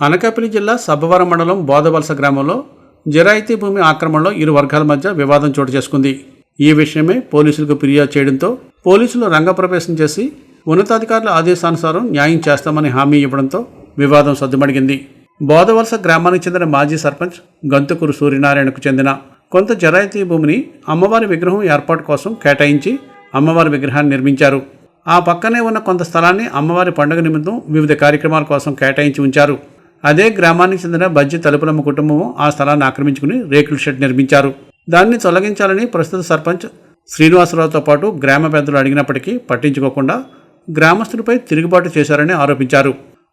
అనకాపల్లి జిల్లా సబ్బవరం మండలం బోధవలస గ్రామంలో జరాయితీ భూమి ఆక్రమణలో ఇరు వర్గాల మధ్య వివాదం చోటు చేసుకుంది. ఈ విషయమై పోలీసులకు ఫిర్యాదు చేయడంతో పోలీసులు రంగప్రవేశం చేసి ఉన్నతాధికారుల ఆదేశానుసారం న్యాయం చేస్తామని హామీ ఇవ్వడంతో వివాదం సద్దుమడిగింది బోధవలస గ్రామానికి చెందిన మాజీ సర్పంచ్ గంతుకూరు సూర్యనారాయణకు చెందిన కొంత జరాయితీ భూమిని అమ్మవారి విగ్రహం ఏర్పాటు కోసం కేటాయించి అమ్మవారి విగ్రహాన్ని నిర్మించారు. ఆ పక్కనే ఉన్న కొంత స్థలాన్ని అమ్మవారి పండుగ నిమిత్తం వివిధ కార్యక్రమాల కోసం కేటాయించి ఉంచారు. అదే గ్రామానికి చెందిన బజ్జి తలుపులమ్మ కుటుంబం ఆ స్థలాన్ని ఆక్రమించుకుని రేకుల షెడ్ నిర్మించారు. దాన్ని తొలగించాలని ప్రస్తుత సర్పంచ్ శ్రీనివాసరావుతో పాటు గ్రామ పెద్దలు అడిగినప్పటికీ పట్టించుకోకుండా గ్రామస్తులపై తిరుగుబాటు చేశారని ఆరోపించారు.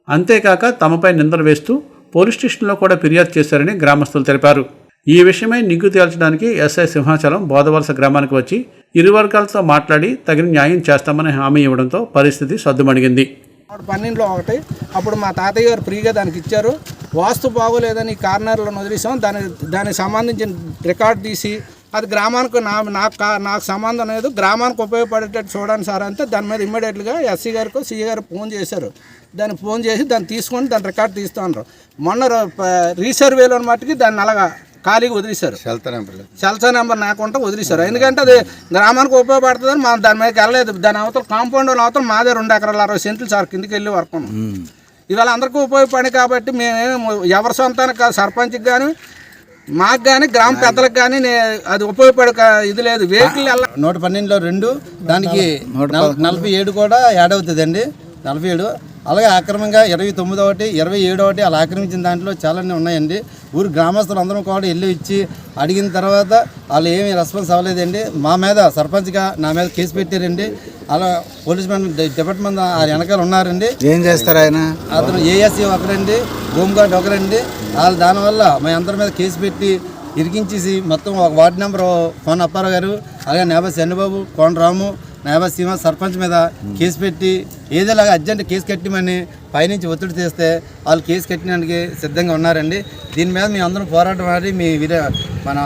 అంతేకాక తమపై నిందలు వేస్తూ పోలీస్ స్టేషన్లో కూడా ఫిర్యాదు చేశారని గ్రామస్తులు తెలిపారు. ఈ విషయమై నిగ్గు తేల్చడానికి ఎస్ఐ సింహాచలం బోధవలస గ్రామానికి వచ్చి ఇరు వర్గాలతో మాట్లాడి తగిన న్యాయం చేస్తామని హామీ ఇవ్వడంతో పరిస్థితి సద్దుమణిగింది. పన్నెండులో ఒకటి. అప్పుడు మా తాతయ్య గారు ఫ్రీగా దానికి ఇచ్చారు. వాస్తు బాగోలేదని కార్నర్లో వదిలేసాం. దాని దానికి సంబంధించిన రికార్డ్ తీసి అది గ్రామానికి నా నాకు కా- నాకు సంబంధం లేదు. గ్రామానికి ఉపయోగపడేటట్టు చూడండి సార్ అంటే దాని మీద ఇమ్మీడియట్గా ఎస్సీ గారికి సిఈ గారు ఫోన్ చేశారు. దాన్ని ఫోన్ చేసి దాన్ని తీసుకొని దాని రికార్డ్ తీస్తున్నారు మొన్న రీసర్వేలో మట్టుకి దాన్ని అలాగా ఖాళీగా వదిలేశారు. సెల్సా నెంబర్ నాకుంటే వదిలేశారు. ఎందుకంటే అది గ్రామానికి ఉపయోగపడుతుందని మనం దాని మీదకి వెళ్ళలేదు. దాని అవతల కాంపౌండ్ అవతల మాదే రెండు ఎకరాల అరవై సెంట్లు సార్ కిందికి వెళ్ళి వరకు ఇవాళ అందరికీ ఉపయోగపడి కాబట్టి మేము ఎవరి సొంతానికి కాదు సర్పంచ్కి కానీ మాకు కానీ గ్రామ పెద్దలకు కానీ అది ఉపయోగపడే ఇది లేదు. వెహికల్ నూట పన్నెండులో రెండు దానికి నల- నలభై ఏడు కూడా యాడ్ అవుతుందండి. నలభై ఏడు. అలాగే ఆక్రమంగా ఇరవై తొమ్మిది ఒకటి ఇరవై ఏడు ఒకటి అలా ఆక్రమించిన దాంట్లో చాలానే ఉన్నాయండి. ఊరు గ్రామస్తులు అందరం కూడా వెళ్ళి ఇచ్చి అడిగిన తర్వాత వాళ్ళు ఏమీ రెస్పాన్స్ అవ్వలేదండి. మా మీద సర్పంచ్గా నా మీద కేసు పెట్టారండి. అలా పోలీస్ మెన్ డిపార్ట్మెంట్ ఆ వెనకాల ఉన్నారండి. ఏం చేస్తారు ఆయన? అతను ఏఎస్సీ ఒకరండి హోమ్ గార్డ్ ఒకరండి. వాళ్ళు దానివల్ల మా అందరి మీద కేసు పెట్టి ఇరికించేసి మొత్తం ఒక వార్డు నెంబర్ కోన అప్పారావు గారు అలాగే నేబా చంద్రబాబు కోన రాము నేబా సర్పంచ్ మీద కేసు పెట్టి ఏదోలాగా అర్జెంట్ కేసు కట్టమని పైనుంచి ఒత్తిడి చేస్తే వాళ్ళు కేసు కట్టడానికి సిద్ధంగా ఉన్నారండి. దీని మీద మీ అందరం పోరాటం ఆడి మీ మన